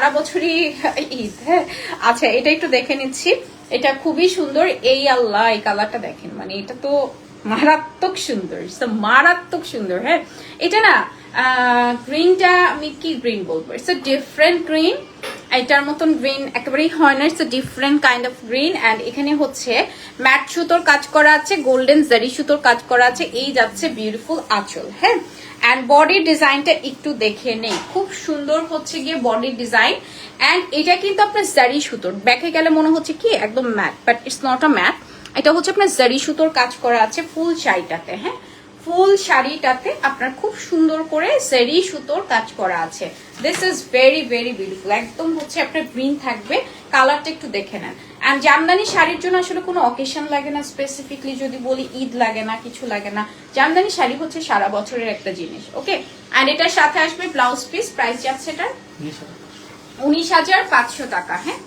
সারা বছরই ঈদ হ্যাঁ? আচ্ছা এটা একটু দেখে নিচ্ছি। এটা খুবই সুন্দর। এই আল্লাহ, এই কালারটা দেখেন মানে এটা তো মারাত্মক সুন্দর মারাত্মক সুন্দর হ্যাঁ? এটা না গ্রিনটা আমি কি গ্রিন বলব? ইটস ডিফারেন্ট গ্রিন এটার মতন গ্রিন একেবারেই হয় না it's different kind of green and এখানে হচ্ছে ম্যাট সুতোর কাজ করা আছে গোল্ডেন জারি সুতোর কাজ করা আছে, এই যাচ্ছে বিউটিফুল আঁচল হ্যাঁ? অ্যান্ড বডির ডিজাইনটা একটু দেখে নেই, খুব সুন্দর হচ্ছে গিয়ে বডির ডিজাইন অ্যান্ড এটা কিন্তু আপনার জারি সুতোর ব্যাকে গেলে মনে হচ্ছে কি একদম matte but it's not a matte এটা হচ্ছে আপনার জারি সুতোর কাজ করা আছে ফুল চাইটাতে হ্যাঁ? ফুল শাড়িটাতে আপনার খুব সুন্দর করে সেরি সুতোর কাজ করা আছে। This is very very beautiful একদম হচ্ছে আপনার গ্রিন থাকবে। কালারটা একটু দেখে নেন। অ্যান্ড জামদানি শাড়ির জন্য আসলে কোনো অকেশন লাগে না স্পেসিফিকলি যদি বলি ঈদ লাগে না কিছু লাগে না। জামদানি শাড়ি হচ্ছে সারা বছরের একটা জিনিস ওকে অ্যান্ড এটার সাথে আসবে ব্লাউজ পিস প্রাইস যাচ্ছে এটার? উনিশ হাজার পাঁচশো টাকা হ্যাঁ?